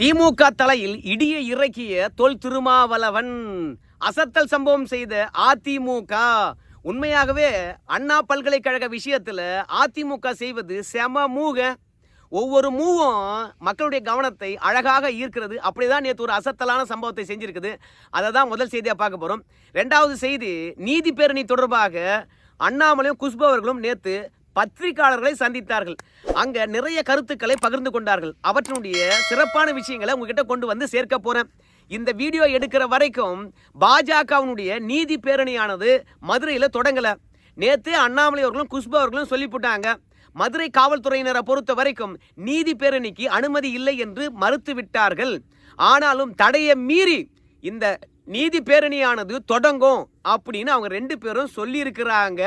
திமுக தலையில் இடியை இறக்கிய தொல் திருமாவளவன். அசத்தல் சம்பவம் செய்த அதிமுக. உண்மையாகவே அண்ணா பல்கலைக்கழக விஷயத்துல அதிமுக செய்வது செம மூக. ஒவ்வொரு மூவும் மக்களுடைய கவனத்தை அழகாக ஈர்க்கிறது. அப்படிதான் நேற்று ஒரு அசத்தலான சம்பவத்தை செஞ்சிருக்குது. அதை தான் முதல் செய்தியாக பார்க்க போகிறோம் ரெண்டாவது செய்தி நீதி பேரணி தொடர்பாக அண்ணாமலையும் குஷ்பு அவர்களும் நேற்று பத்திரிகையாளர்களை சந்தித்தார்கள். அங்க நிறைய கருத்துக்களை பகிர்ந்து கொண்டார்கள். அவற்றினுடைய சிறப்பான விஷயங்களை உங்ககிட்ட கொண்டு வந்து சேர்க்க போறேன். இந்த வீடியோ எடுக்கிற வரைக்கும் பாஜகவினுடைய நீதி பேரணியானது மதுரையில் தொடங்கல. நேத்து அண்ணாமலை அவர்களும் குஷ்பு அவர்களும் சொல்லிவிட்டாங்க மதுரை காவல்துறையினரை பொறுத்த வரைக்கும் நீதி பேரணிக்கு அனுமதி இல்லை என்று மறுத்து விட்டார்கள். ஆனாலும் தடையை மீறி இந்த நீதி பேரணியானது தொடங்கும் அப்படின்னு அவங்க ரெண்டு பேரும் சொல்லியிருக்கிறாங்க.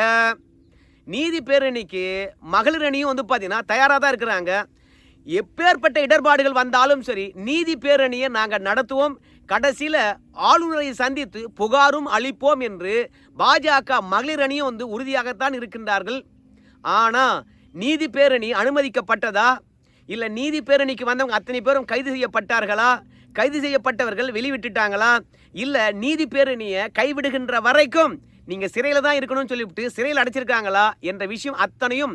நீதி பேரணிக்கு மகளிர் அணியும் வந்து பார்த்தீங்கன்னா தயாராக தான் இருக்கிறாங்க. எப்பேற்பட்ட இடர்பாடுகள் வந்தாலும் சரி நீதி பேரணியை நாங்கள் நடத்துவோம். கடைசியில் ஆளுநரை சந்தித்து புகாரும் அளிப்போம் என்று பாஜக மகளிர் அணியும் வந்து உறுதியாகத்தான் இருக்கின்றார்கள். ஆனால் நீதி பேரணி அனுமதிக்கப்பட்டதா? இல்லை நீதி பேரணிக்கு வந்தவங்க அத்தனை பேரும் கைது செய்யப்பட்டார்களா? கைது செய்யப்பட்டவர்கள் வெளிவிட்டுட்டாங்களா? இல்லை நீதி பேரணியை கைவிடுகின்ற வரைக்கும் நீங்கள் சிறையில் தான் இருக்கணும்னு சொல்லிவிட்டு சிறையில் அடைச்சிருக்காங்களா என்ற விஷயம் அத்தனையும்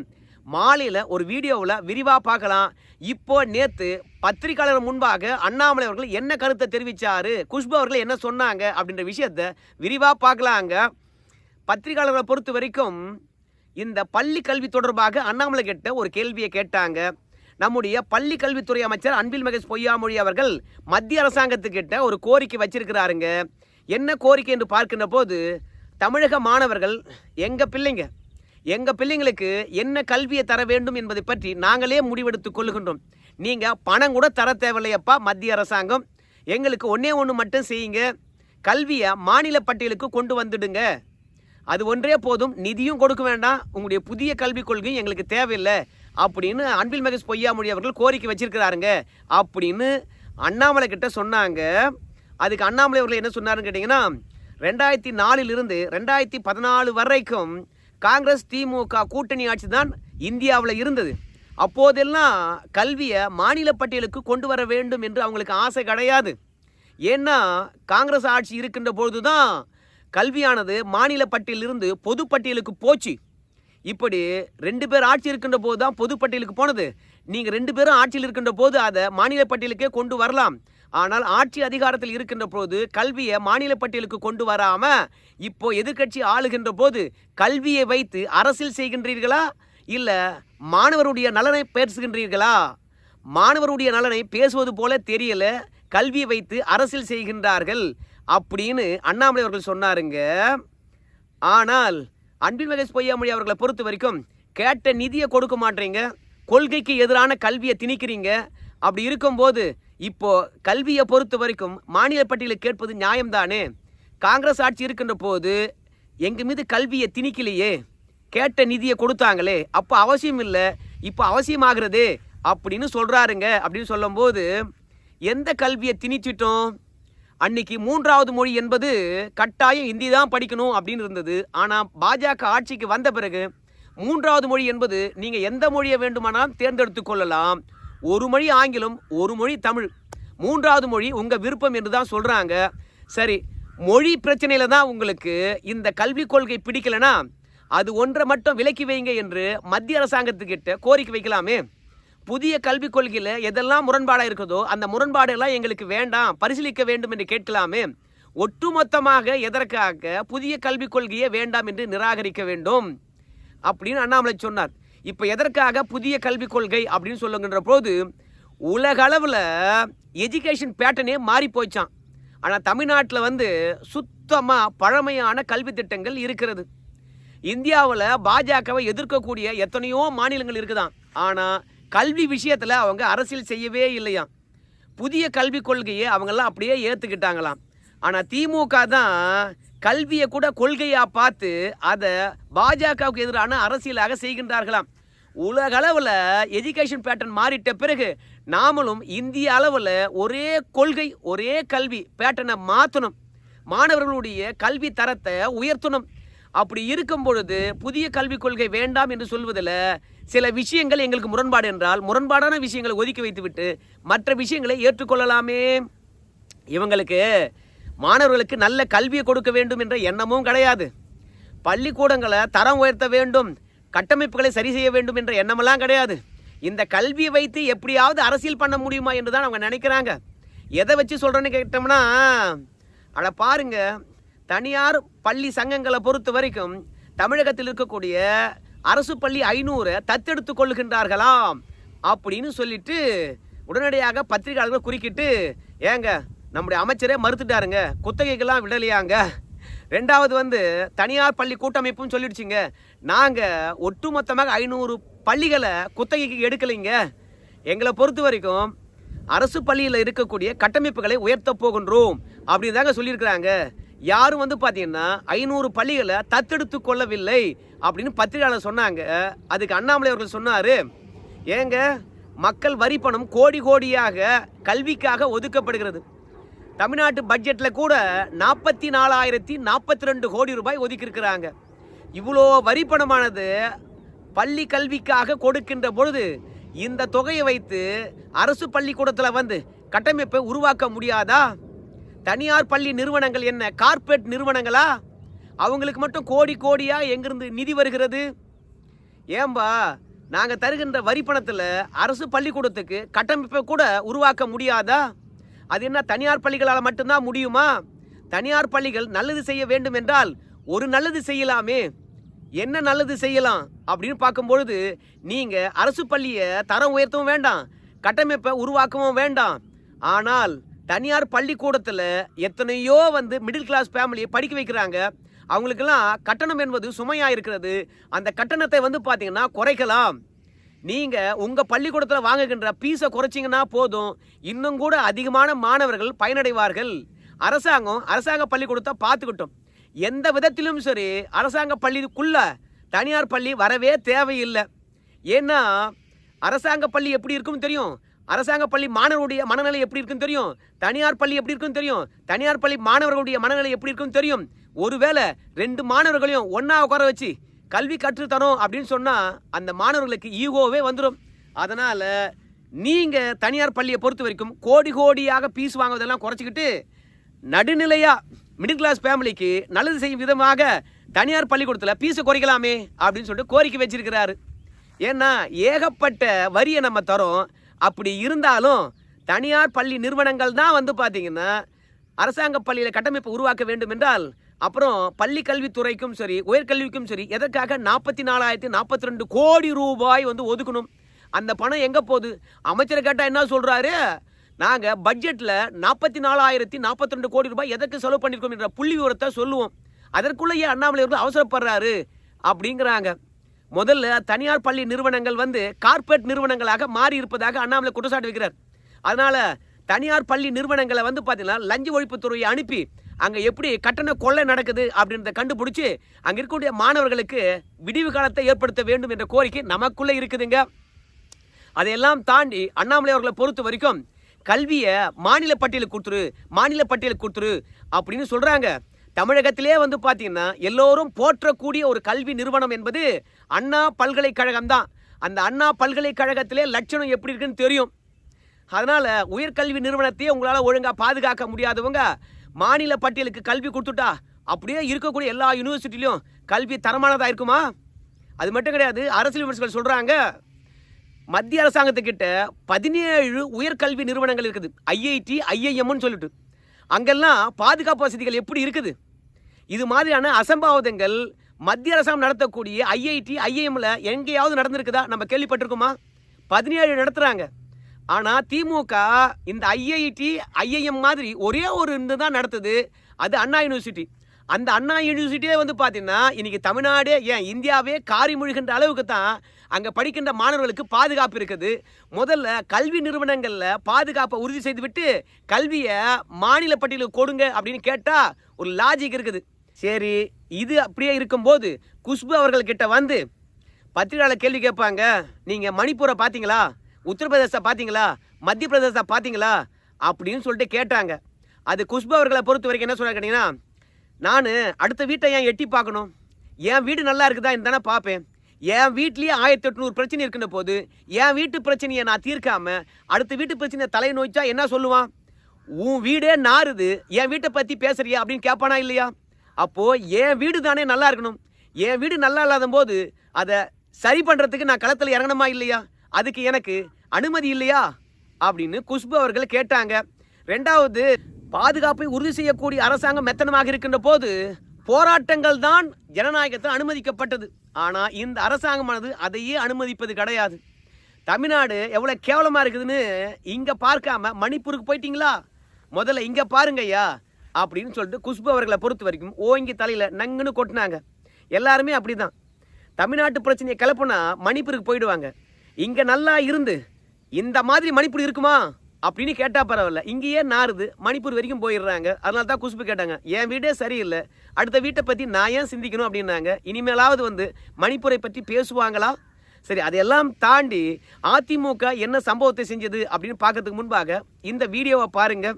மாலையில் ஒரு வீடியோவில் விரிவாக பார்க்கலாம். இப்போ நேற்று பத்திரிகையாளர் முன்பாக அண்ணாமலை அவர்கள் என்ன கருத்தை தெரிவித்தாரு குஷ்பு அவர்கள் என்ன சொன்னாங்க அப்படின்ற விஷயத்தை விரிவாக பார்க்கலாங்க. பத்திரிகையாளர்களை பொறுத்த வரைக்கும் இந்த பள்ளி கல்வி தொடர்பாக அண்ணாமலை கிட்ட ஒரு கேள்வியை கேட்டாங்க. நம்முடைய பள்ளி கல்வித்துறை அமைச்சர் அன்பில் மகேஷ் பொய்யாமொழி அவர்கள் மத்திய அரசாங்கத்துக்கிட்ட ஒரு கோரிக்கை வச்சிருக்கிறாருங்க. என்ன கோரிக்கை என்று பார்க்கின்ற போது தமிழக மாணவர்கள் எங்கள் பிள்ளைங்க எங்கள் பிள்ளைங்களுக்கு என்ன கல்வியை தர வேண்டும் என்பதை பற்றி நாங்களே முடிவெடுத்து கொள்ளுகின்றோம் நீங்கள் பணம் கூட தர தேவையில்லையப்பா மத்திய அரசாங்கம். எங்களுக்கு ஒன்றே ஒன்று மட்டும் செய்யுங்க. கல்வியை மாநில பட்டியலுக்கு கொண்டு வந்துடுங்க. அது ஒன்றே போதும் நிதியும் கொடுக்க வேண்டாம். உங்களுடைய புதிய கல்விக் கொள்கையும் எங்களுக்கு தேவையில்லை. அப்படின்னு அன்பில் மகேஷ் பொய்யாமொழி அவர்கள் கோரிக்கை வச்சிருக்கிறாருங்க. அப்படின்னு அண்ணாமலை கிட்ட சொன்னாங்க. அதுக்கு அண்ணாமலை அவர்கள் என்ன சொன்னாருன்னு கேட்டிங்கன்னா ரெண்டாயிரத்தி நாலிலிருந்து ரெண்டாயிரத்தி பதினாலு வரைக்கும் காங்கிரஸ் திமுக கூட்டணி ஆட்சி தான் இந்தியாவில் இருந்தது. அப்போதெல்லாம் கல்வியை மாநில பட்டியலுக்கு கொண்டு வர வேண்டும் என்று அவங்களுக்கு ஆசை கிடையாது. ஏன்னா காங்கிரஸ் ஆட்சி இருக்கின்ற பொழுது தான் கல்வியானது மாநில பட்டியலிருந்து பொது பட்டியலுக்கு போச்சு. இப்படி ரெண்டு பேர் ஆட்சி இருக்கின்ற போது தான் பொது பட்டியலுக்கு போனது. நீங்கள் ரெண்டு பேரும் ஆட்சியில் இருக்கின்ற போது அதை மாநில பட்டியலுக்கே கொண்டு வரலாம். ஆனால் ஆட்சி அதிகாரத்தில் இருக்கின்ற போது கல்வியை மாநில பட்டியலுக்கு கொண்டு வராம இப்போ எதிர்க்கட்சி ஆளுகின்ற போது கல்வியை வைத்து அரசியல் செய்கின்றீர்களா? இல்ல மாணவருடைய நலனை பேசுகின்றீர்களா? மாணவருடைய நலனை பேசுவது போல தெரியல. கல்வியை வைத்து அரசியல் செய்கின்றார்கள் அப்படின்னு அண்ணாமலை அவர்கள் சொன்னாருங்க. ஆனால் அன்பில் மகேஷ் பொய்யாமொழி அவர்களை பொறுத்த வரைக்கும் கேட்ட நிதியை கொடுக்க மாட்டீங்க. கொள்கைக்கு எதிரான கல்வியை திணிக்கிறீங்க. அப்படி இருக்கும்போது இப்போ கல்வியை பொறுத்த வரைக்கும் மாநில பட்டியலில் கேட்பது நியாயம்தானே? காங்கிரஸ் ஆட்சி இருக்கின்ற போது எங்கள் மீது கல்வியை திணிக்கலையே? கேட்ட நிதியை கொடுத்தாங்களே அப்போ அவசியம் இல்லை. இப்போ அவசியமாகிறது அப்படின்னு சொல்கிறாருங்க அப்படின்னு சொல்லும்போது எந்த கல்வியை திணிச்சிட்டோம்? அன்னைக்கு மூன்றாவது மொழி என்பது கட்டாயம் இந்தி தான் படிக்கணும் அப்படின்னு இருந்தது. ஆனால் பாஜக ஆட்சிக்கு வந்த பிறகு மூன்றாவது மொழி என்பது நீங்கள் எந்த மொழியை வேண்டுமானாலும் தேர்ந்தெடுத்து கொள்ளலாம். ஒரு மொழி ஆங்கிலம் ஒரு மொழி தமிழ். மூன்றாவது மொழி உங்கள் விருப்பம் என்று தான் சொல்கிறாங்க சரி மொழி பிரச்சனையில் தான் உங்களுக்கு இந்த கல்விக் கொள்கை பிடிக்கலனா அது ஒன்றை மட்டும் விலக்கி வைங்க என்று மத்திய அரசாங்கத்துக்கிட்ட கோரிக்கை வைக்கலாமே. புதிய கல்விக் கொள்கையில் எதெல்லாம் முரண்பாடாக இருக்குதோ அந்த முரண்பாடெல்லாம் எங்களுக்கு வேண்டாம் பரிசீலிக்க வேண்டும் என்று கேட்கலாமே. ஒட்டுமொத்தமாக எதற்காக புதிய கல்விக் கொள்கையே வேண்டாம் என்று நிராகரிக்க வேண்டும்? அப்படின்னு அண்ணாமலை சொன்னார். இப்போ எதற்காக புதிய கல்விக் கொள்கை அப்படின்னு சொல்லுங்கின்ற போது உலகளவில் எஜுகேஷன் பேட்டர்னே மாறி போச்சான் ஆனால் தமிழ்நாட்டில் வந்து சுத்தமாக பழமையான கல்வி திட்டங்கள் இருக்கிறது. இந்தியாவில் பாஜகவை எதிர்க்கக்கூடிய எத்தனையோ மாநிலங்கள் இருக்குதான் ஆனால் கல்வி விஷயத்தில் அவங்க அரசியல் செய்யவே இல்லையாம். புதிய கல்விக் கொள்கையை அவங்கெல்லாம் அப்படியே ஏற்றுக்கிட்டாங்களாம் ஆனால் திமுக தான் கல்வியை கூட கொள்கையாக பார்த்து அதை பாஜகவுக்கு எதிரான அரசியலாக செய்கின்றார்களாம். உலக அளவில் எஜுகேஷன் பேட்டர்ன் மாறிட்ட பிறகு நாமளும் இந்திய அளவில் ஒரே கொள்கை ஒரே கல்வி பேட்டர்னை மாற்றணும் மாணவர்களுடைய கல்வி தரத்தை உயர்த்தணும். அப்படி இருக்கும் பொழுது புதிய கல்விக் கொள்கை வேண்டாம் என்று சொல்வதில் சில விஷயங்கள் எங்களுக்கு முரண்பாடு என்றால் முரண்பாடான விஷயங்களை ஒதுக்கி வைத்துவிட்டு மற்ற விஷயங்களை ஏற்றுக்கொள்ளலாமே. இவங்களுக்கு மாணவர்களுக்கு நல்ல கல்வியை கொடுக்க வேண்டும் என்ற எண்ணமும் கிடையாது. பள்ளிக்கூடங்களை தரம் உயர்த்த வேண்டும். கட்டமைப்புகளை சரி செய்ய வேண்டும் என்ற எண்ணமெல்லாம் கிடையாது. இந்த கல்வியை வைத்து எப்படியாவது அரசியல் பண்ண முடியுமா என்று தான் அவங்க நினைக்கிறாங்க. எதை வச்சு சொல்கிறேன்னு கேட்டோம்னா அட பாருங்க தனியார் பள்ளி சங்கங்களை பொறுத்த வரைக்கும் தமிழகத்தில் இருக்கக்கூடிய அரசு பள்ளி ஐநூறு தத்தெடுத்து கொள்ளுகின்றார்களாம் அப்படின்னு சொல்லிட்டு உடனடியாக பத்திரிகையாளர்கள் குறுக்கிட்டு ஏங்க நம்முடைய அமைச்சரே மறுத்துட்டாருங்க குத்தகைக்கெல்லாம் விடலையாங்க? ரெண்டாவது வந்து தனியார் பள்ளி கூட்டமைப்பும் சொல்லிடுச்சிங்க. நாங்கள் ஒட்டுமொத்தமாக ஐநூறு பள்ளிகளை குத்தகைக்கு எடுக்கலைங்க. எங்களை பொறுத்த வரைக்கும் அரசு பள்ளியில் இருக்கக்கூடிய கட்டமைப்புகளை உயர்த்த போகின்றோம் அப்படின்னு தாங்க சொல்லியிருக்கிறாங்க. யாரும் வந்து பார்த்தீங்கன்னா ஐநூறு பள்ளிகளை தத்தெடுத்து கொள்ளவில்லை அப்படின்னு பத்திரிகையாளர் சொன்னாங்க. அதுக்கு அண்ணாமலை அவர்கள் சொன்னார். ஏங்க மக்கள் வரி பணம் கோடி கோடியாக கல்விக்காக ஒதுக்கப்படுகிறது. தமிழ்நாட்டு பட்ஜெட்டில் கூட நாற்பத்தி நாலாயிரத்தி நாற்பத்தி ரெண்டு கோடி ரூபாய் ஒதுக்கியிருக்கிறாங்க. இவ்வளோ வரி பணமானது பள்ளி கல்விக்காக கொடுக்கின்ற பொழுது இந்த தொகையை வைத்து அரசு பள்ளிக்கூடத்தில் வந்து கட்டமைப்பை உருவாக்க முடியாதா? தனியார் பள்ளி நிறுவனங்கள் என்ன கார்ப்பரேட் நிறுவனங்களா? அவங்களுக்கு மட்டும் கோடி கோடியாக எங்கிருந்து நிதி வருகிறது? ஏம்பா நாங்கள் தருகின்ற வரி பணத்தில் அரசு பள்ளிக்கூடத்துக்கு கட்டமைப்பை கூட உருவாக்க முடியாதா? அது என்ன தனியார் பள்ளிகளால் மட்டும்தான் முடியுமா? தனியார் பள்ளிகள் நல்லது செய்ய வேண்டும் என்றால் ஒரு நல்லது செய்யலாமே. என்ன நல்லது செய்யலாம்? அப்படின்னு பார்க்கும்பொழுது நீங்கள் அரசு பள்ளியை தரம் உயர்த்தவும் வேண்டாம் கட்டமைப்பை உருவாக்கவும் வேண்டாம். ஆனால் தனியார் பள்ளிக்கூடத்தில் எத்தனையோ வந்து மிடில் கிளாஸ் ஃபேமிலியை படிக்க வைக்கிறாங்க. அவங்களுக்கெல்லாம் கட்டணம் என்பது சுமையாக இருக்கிறது. அந்த கட்டணத்தை வந்து பார்த்தீங்கன்னா குறைக்கலாம். நீங்கள் உங்கள் பள்ளிக்கூடத்தில் வாங்குகின்ற பீஸை குறைச்சிங்கன்னா போதும். இன்னும் கூட அதிகமான மாணவர்கள் பயனடைவார்கள். அரசாங்கம் அரசாங்க பள்ளிக்கூடத்தை பார்த்துக்கிட்டோம். எந்த விதத்திலும் சரி அரசாங்க பள்ளிக்குள்ள தனியார் பள்ளி வரவே தேவையில்லை. ஏன்னா அரசாங்க பள்ளி எப்படி இருக்குன்னு தெரியும்? அரசாங்க பள்ளி மாணவருடைய மனநிலை எப்படி இருக்குன்னு தெரியும்? தனியார் பள்ளி எப்படி இருக்குன்னு தெரியும்? தனியார் பள்ளி மாணவர்களுடைய மனநிலை எப்படி இருக்குன்னு தெரியும்? ஒருவேளை ரெண்டு மாணவர்களையும் ஒன்றா உட்கார வச்சு கல்வி கற்றுத்தரோம் அப்படின்னு சொன்னால் அந்த மாணவர்களுக்கு ஈகோவே வந்துடும் அதனால் நீங்கள் தனியார் பள்ளியை பொறுத்த வரைக்கும் கோடி கோடியாக பீஸ் வாங்குவதெல்லாம் குறைச்சிக்கிட்டு நடுநிலையாக மிடில் கிளாஸ் ஃபேமிலிக்கு நல்லது செய்யும் விதமாக தனியார் பள்ளிக்கூடத்தில் பீஸை குறைக்கலாமே அப்படின்னு சொல்லிட்டு கோரிக்கை வச்சிருக்கிறாரு. ஏன்னா ஏகப்பட்ட வரியை நம்ம தரோம். அப்படி இருந்தாலும் தனியார் பள்ளி நிறுவனங்கள் தான் வந்து பார்த்திங்கன்னா அரசாங்க பள்ளியில் கட்டமைப்பு உருவாக்க வேண்டும் என்றால் அப்புறம் பள்ளி கல்வித்துறைக்கும் சரி உயர்கல்விக்கும் சரி எதற்காக நாற்பத்தி நாலாயிரத்தி நாற்பத்தி ரெண்டு கோடி ரூபாய் வந்து ஒதுக்கணும்? அந்த பணம் எங்கே போகுது? அமைச்சர் கேட்டால் என்ன சொல்கிறாரு நாங்கள் பட்ஜெட்டில் நாற்பத்தி நாலாயிரத்தி நாற்பத்தி ரெண்டு கோடி ரூபாய் எதற்கு செலவு பண்ணியிருக்கோம் என்ற புள்ளி விவரத்தை சொல்லுவோம். அதற்குள்ளேயே அண்ணாமலை அவர்கள் அவசரப்படுறாரு அப்படிங்கிறாங்க. முதல்ல தனியார் பள்ளி நிறுவனங்கள் வந்து கார்ப்பரேட் நிறுவனங்களாக மாறி இருப்பதாக அண்ணாமலை குற்றச்சாட்டு வைக்கிறார். அதனால் தனியார் பள்ளி நிறுவனங்களை வந்து பார்த்தீங்கன்னா லஞ்ச ஒழிப்புத்துறையை அனுப்பி அங்கே எப்படி கட்டண கொள்ளை நடக்குது அப்படின்றத கண்டுபிடிச்சி அங்கே இருக்கக்கூடிய மாணவர்களுக்கு விடிவு காலத்தை ஏற்படுத்த வேண்டும் என்ற கோரிக்கை நமக்குள்ளே இருக்குதுங்க. அதையெல்லாம் தாண்டி அண்ணாமலை அவர்களை பொறுத்த வரைக்கும் கல்வியை மாநில பட்டியலுக்கு கொடுத்துரு மாநில பட்டியலுக்கு கொடுத்துரு அப்படின்னு சொல்கிறாங்க தமிழகத்திலே வந்து பார்த்தீங்கன்னா எல்லோரும் போற்றக்கூடிய ஒரு கல்வி நிறுவனம் என்பது அண்ணா பல்கலைக்கழகம் தான். அந்த அண்ணா பல்கலைக்கழகத்திலே லட்சணம் எப்படி இருக்குன்னு தெரியும். அதனால் உயர்கல்வி நிறுவனத்தையே உங்களால் ஒழுங்காக பாதுகாக்க முடியாதவங்க மாநில பட்டியலுக்கு கல்வி கொடுத்துட்டா அப்படியே இருக்கக்கூடிய எல்லா யூனிவர்சிட்டிலையும் கல்வி தரமானதாக இருக்குமா? அது மட்டும் கிடையாது அரசியல் விமர்சகர்கள் சொல்கிறாங்க மத்திய அரசாங்கத்துக்கிட்ட பதினேழு உயர்கல்வி நிறுவனங்கள் இருக்குது. ஐஐடி ஐஐஎம்னு சொல்லிட்டு. அங்கெல்லாம் பாதுகாப்பு வசதிகள் எப்படி இருக்குது? இது மாதிரியான அசம்பாவிதங்கள் மத்திய அரசாங்கம் நடத்தக்கூடிய ஐஐடி ஐஐஎம்ல எங்கேயாவது நடந்திருக்குதா? நம்ம கேள்விப்பட்டிருக்கோமா? பதினேழு நடத்துகிறாங்க ஆனால் திமுக இந்த ஐஐடி ஐஐஎம் மாதிரி ஒரே ஒரு இருந்து தான் நடத்துது. அது அண்ணா யூனிவர்சிட்டி. அந்த அண்ணா யூனிவர்சிட்டியே வந்து பார்த்தீங்கன்னா இன்னைக்கு தமிழ்நாடே ஏன் இந்தியாவே காரி முழுகின்ற அளவுக்கு தான் அங்கே படிக்கின்ற மாணவர்களுக்கு பாதுகாப்பு இருக்குது. முதல்ல கல்வி நிறுவனங்களில் பாதுகாப்பை உறுதி செய்துவிட்டு கல்வியை மாநில பட்டியலுக்கு கொடுங்க அப்படின்னு கேட்டால் ஒரு லாஜிக் இருக்குது. சரி இது அப்படியே இருக்கும்போது குஷ்பு அவர்கள்கிட்ட வந்து பத்திரிகையாளர் கேள்வி கேட்பாங்க நீங்கள் மணிப்பூரை பார்த்தீங்களா உத்தரப்பிரதேசத்தை பார்த்தீங்களா? மத்திய பிரதேசத்தை பார்த்தீங்களா? அப்படின்னு சொல்லிட்டு கேட்டாங்க. அது குஷ்பு அவர்களை பொறுத்த வரைக்கும் என்ன சொல்ல கேட்டிங்கன்னா நான் அடுத்த வீட்டை ஏன் எட்டி பார்க்கணும்? என் வீடு நல்லா இருக்குதா தானே பார்ப்பேன். என் வீட்லேயே ஆயிரத்தி எட்நூறு பிரச்சனை இருக்கின்ற போது என் வீட்டு பிரச்சனையை நான் தீர்க்காமல் அடுத்த வீட்டு பிரச்சனையை தலை நோய்ச்சா என்ன சொல்லுவான்? உன் வீடே நாறுது. என் வீட்டை பற்றி பேசுறியா? அப்படின்னு கேட்பானா இல்லையா? அப்போது என் வீடு தானே நல்லா இருக்கணும். என் வீடு நல்லா இல்லாத போது அதை சரி பண்ணுறதுக்கு நான் களத்தில் இறங்கணுமா இல்லையா? அதுக்கு எனக்கு அனுமதி இல்லையா? அப்படின்னு குஷ்பு அவர்கள் கேட்டாங்க. ரெண்டாவது பாதுகாப்பை உறுதி செய்யக்கூடிய அரசாங்கம் மெத்தனமாக இருக்கின்ற போது போராட்டங்கள் தான் ஜனநாயகத்தில் அனுமதிக்கப்பட்டது. ஆனால் இந்த அரசாங்கமானது அதையே அனுமதிப்பது கிடையாது. தமிழ்நாடு எவ்வளோ கேவலமாக இருக்குதுன்னு இங்கே பார்க்காம மணிப்பூருக்கு போயிட்டீங்களா? முதல்ல இங்கே பாருங்கய்யா அப்படின்னு சொல்லிட்டு குஷ்பு அவர்களை பொறுத்த வரைக்கும் ஓங்கி தலையில் நங்குன்னு கொட்டினாங்க. எல்லாருமே அப்படி தான் தமிழ்நாட்டு பிரச்சனையை கிளப்புனா மணிப்பூருக்கு போயிடுவாங்க. இங்கே நல்லா இருந்து இந்த மாதிரி மணிப்பூர் இருக்குமா? அப்படின்னு கேட்டால் பரவாயில்ல. இங்கேயே நாறுது மணிப்பூர் வரைக்கும் போயிடுறாங்க. அதனால தான் குஷ்பு கேட்டாங்க. என் வீடே சரியில்லை. அடுத்த வீட்டை பற்றி நான் ஏன் சிந்திக்கணும் அப்படின்னாங்க. இனிமேலாவது வந்து மணிப்பூரை பற்றி பேசுவாங்களா? சரி அதையெல்லாம் தாண்டி அதிமுக என்ன சம்பவத்தை செஞ்சது அப்படின்னு பார்க்கறதுக்கு முன்பாக இந்த வீடியோவை பாருங்க.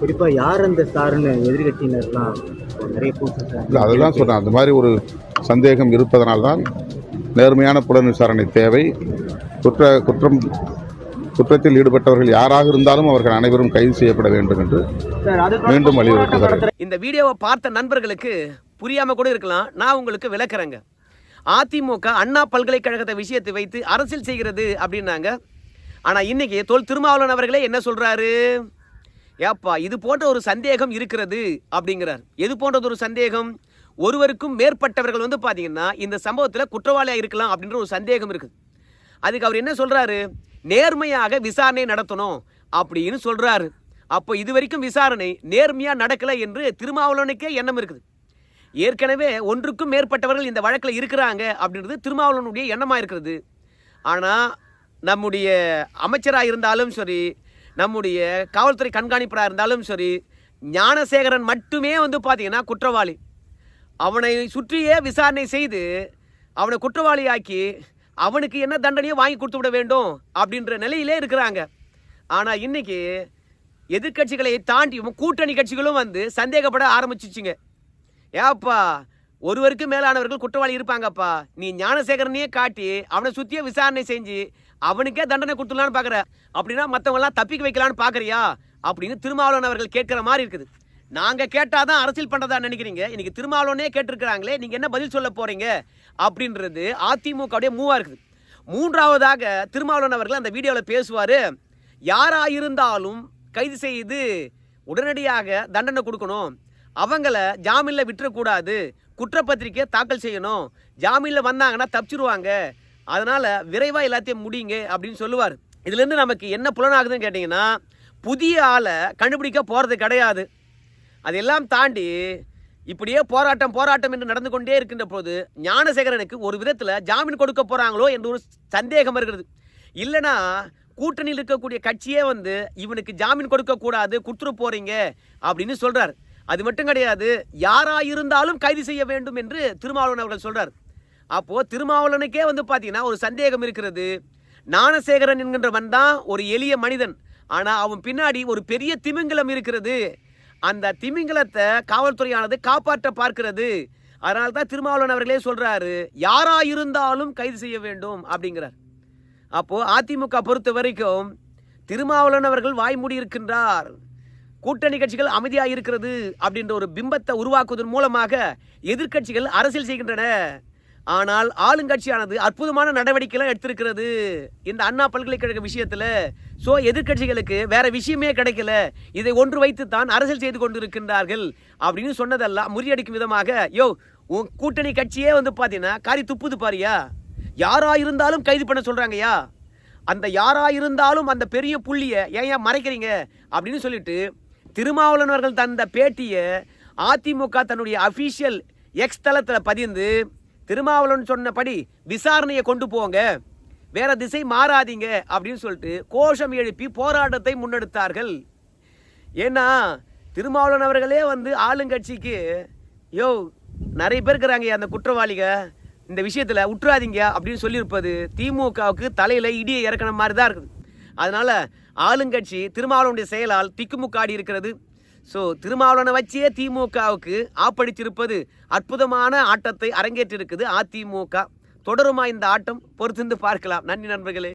குறிப்பா யார் அந்த ஸ்டார்னு எதிர்கட்சியினர்லாம் நிறைய அதுதான் சொன்னேன். அந்த மாதிரி ஒரு சந்தேகம் இருப்பதனால்தான் நேர்மையான புலன் விசாரணை தேவை. குற்ற குற்றம் குற்றத்தில் ஈடுபட்டவர்கள் யாராக இருந்தாலும் அவர்கள் அனைவரும் கைது செய்யப்பட வேண்டும் என்று மீண்டும் வலியுறுத்துகிறேன். இந்த வீடியோவை பார்த்த நண்பர்களுக்கு புரியாம கூட இருக்கலாம். நான் உங்களுக்கு விளக்குறேங்க. அதிமுக அண்ணா பல்கலைக்கழகத்தை விஷயத்தை வைத்து அரசியல் செய்கிறது அப்படின்னாங்க. ஆனா இன்னைக்கு தொல் திருமாவளவன் அவர்களே என்ன சொல்றாரு? ஏப்பா இது போன்ற ஒரு சந்தேகம் இருக்கிறது அப்படிங்கிறார். எது போன்றது ஒரு சந்தேகம்? ஒருவருக்கும் மேற்பட்டவர்கள் வந்து பார்த்தீங்கன்னா இந்த சம்பவத்தில் குற்றவாளியாக இருக்கலாம் அப்படின்ற ஒரு சந்தேகம் இருக்குது. அதுக்கு அவர் என்ன சொல்கிறாரு நேர்மையாக விசாரணை நடத்தணும் அப்படின்னு சொல்கிறாரு அப்போ இது வரைக்கும் விசாரணை நேர்மையாக நடக்கலை என்று திருமாவளவனுக்கே எண்ணம் இருக்குது. ஏற்கனவே ஒன்றுக்கும் மேற்பட்டவர்கள் இந்த வழக்கில் இருக்கிறாங்க அப்படின்றது திருமாவளவனுடைய எண்ணமாக இருக்கிறது. ஆனால் நம்முடைய அமைச்சராக இருந்தாலும் சரி நம்முடைய காவல்துறை கண்காணிப்பராக இருந்தாலும் சரி ஞானசேகரன் மட்டுமே வந்து பார்த்தீங்கன்னா குற்றவாளி. அவனை சுற்றியே விசாரணை செய்து அவனை குற்றவாளியாக்கி அவனுக்கு என்ன தண்டனையோ வாங்கி கொடுத்து விட வேண்டும் அப்படின்ற நிலையிலே இருக்கிறாங்க. ஆனால் இன்னைக்கு எதிர்க்கட்சிகளை தாண்டி கூட்டணி கட்சிகளும் வந்து சந்தேகப்பட ஆரம்பிச்சிச்சுங்க. ஏப்பா ஒருவருக்கு மேலானவர்கள் குற்றவாளி இருப்பாங்கப்பா. நீ ஞானசேகரனையே காட்டி அவனை சுற்றியே விசாரணை செஞ்சு அவனுக்கே தண்டனை கொடுத்துடலான்னு பார்க்குற அப்படின்னா மற்றவங்களாம் தப்பிக்க வைக்கலான்னு பார்க்குறியா அப்படின்னு திருமாவளவன் அவர்கள் கேட்குற மாதிரி இருக்குது. நாங்கள் கேட்டால் தான் அரசியல் பண்ணுறதா நினைக்கிறீங்க? இன்னைக்கு திருமாவளவனே கேட்டிருக்கிறாங்களே நீங்கள் என்ன பதில் சொல்ல போகிறீங்க அப்படின்றது அதிமுகவுடைய மூவாக இருக்குது. மூன்றாவதாக திருமாவளவன் அவர்கள் அந்த வீடியோவில் பேசுவார் யாராக இருந்தாலும் கைது செய்து உடனடியாக தண்டனை கொடுக்கணும். அவங்கள ஜாமீனில் விட்டுறக்கூடாது. குற்றப்பத்திரிக்கை தாக்கல் செய்யணும். ஜாமீனில் வந்தாங்கன்னா தப்பிச்சிருவாங்க. அதனால் விரைவாக எல்லாத்தையும் முடியுங்க அப்படின்னு சொல்லுவார். இதுலேருந்து நமக்கு என்ன புலனாகுதுன்னு கேட்டிங்கன்னா புதிய ஆளை கண்டுபிடிக்க போகிறது கிடையாது. அதெல்லாம் தாண்டி இப்படியே போராட்டம் போராட்டம் என்று நடந்து கொண்டே இருக்கின்ற போது ஞானசேகரனுக்கு ஒரு விதத்தில் ஜாமீன் கொடுக்க போகிறாங்களோ என்று ஒரு சந்தேகம் இருக்கிறது இல்லைனா கூட்டணியில் இருக்கக்கூடிய கட்சியே வந்து இவனுக்கு ஜாமீன் கொடுக்கக்கூடாது கொடுத்துட்டு அப்படின்னு சொல்கிறார் அது மட்டும் கிடையாது யாராக இருந்தாலும் கைது செய்ய வேண்டும் என்று திருமாவளவன் அவர்கள் சொல்கிறார் அப்போது திருமாவளவனுக்கே வந்து பார்த்தீங்கன்னா ஒரு சந்தேகம் இருக்கிறது. ஞானசேகரன் என்கின்றவன் தான் ஒரு எளிய மனிதன். ஆனால் அவன் பின்னாடி ஒரு பெரிய திமிங்கலம் இருக்கிறது. அந்த திமிங்கலத்தை காவல்துறையானது காப்பாற்ற பார்க்கிறது. அதனால தான் திருமாவளவன் அவர்களே சொல்றாரு யாரா இருந்தாலும் கைது செய்ய வேண்டும் அப்படிங்கிறார். அப்போ அதிமுக பொறுத்த வரைக்கும் திருமாவளவன் அவர்கள் வாய்மூடி இருக்கின்றார். கூட்டணி கட்சிகள் அமைதியாக இருக்கிறது அப்படின்ற ஒரு பிம்பத்தை உருவாக்குவதன் மூலமாக எதிர்க்கட்சிகள் அரசியல் செய்கின்றன. ஆனால் ஆளுங்கட்சியானது அற்புதமான நடவடிக்கைகளை எடுத்திருக்கிறது இந்த அண்ணா பல்கலைக்கழக விஷயத்தில். ஸோ எதிர்க்கட்சிகளுக்கு வேற விஷயமே கிடைக்கல. இதை ஒன்று வைத்து தான் அரசியல் செய்து கொண்டிருக்கின்றார்கள் அப்படின்னு சொன்னதெல்லாம் முறியடிக்கும் விதமாக யோ உன் கூட்டணி கட்சியே வந்து பார்த்தீங்கன்னா காரி துப்புது பாரியா? யாரா இருந்தாலும் கைது பண்ண சொல்கிறாங்கய்யா அந்த யாரா இருந்தாலும் அந்த பெரிய புள்ளியை ஏன் ஏன் மறைக்கிறீங்க? அப்படின்னு சொல்லிட்டு திருமாவளவன் அவர்கள் தந்த பேட்டியை அதிமுக தன்னுடைய அஃபீஷியல் எக்ஸ் தளத்தில் பதிந்து திருமாவளவன் சொன்னபடி விசாரணையை கொண்டு போங்க. வேற திசை மாறாதீங்க அப்படின்னு சொல்லிட்டு கோஷம் எழுப்பி போராட்டத்தை முன்னெடுத்தார்கள். ஏன்னா திருமாவளவன் அவர்களே வந்து ஆளுங்கட்சிக்கு யோ நிறைய பேர் இருக்கிறாங்க அந்த குற்றவாளிக. இந்த விஷயத்தில் உற்றாதீங்க அப்படின்னு சொல்லியிருப்பது திமுகவுக்கு தலையில் இடியை இறக்கின மாதிரி தான் இருக்குது. அதனால் ஆளுங்கட்சி திருமாவளவனுடைய செயலால் திக்குமுக்காடி இருக்கிறது. ஸோ திருமாவளவனை வச்சே திமுகவுக்கு ஆப்படிச்சிருப்பது அற்புதமான ஆட்டத்தை அரங்கேற்றிருக்குது அதிமுக தொடருமா இந்த ஆட்டம்? பொறுத்திருந்து பார்க்கலாம். நன்றி நண்பர்களே.